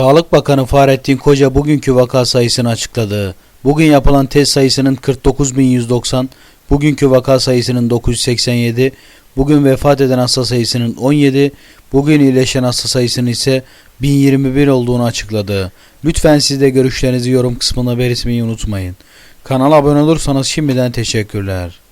Sağlık Bakanı Fahrettin Koca bugünkü vaka sayısını açıkladı. Bugün yapılan test sayısının 49.190, bugünkü vaka sayısının 987, bugün vefat eden hasta sayısının 17, bugün iyileşen hasta sayısının ise 1021 olduğunu açıkladı. Lütfen siz de görüşlerinizi yorum kısmına belirtmeyi unutmayın. Kanala abone olursanız şimdiden teşekkürler.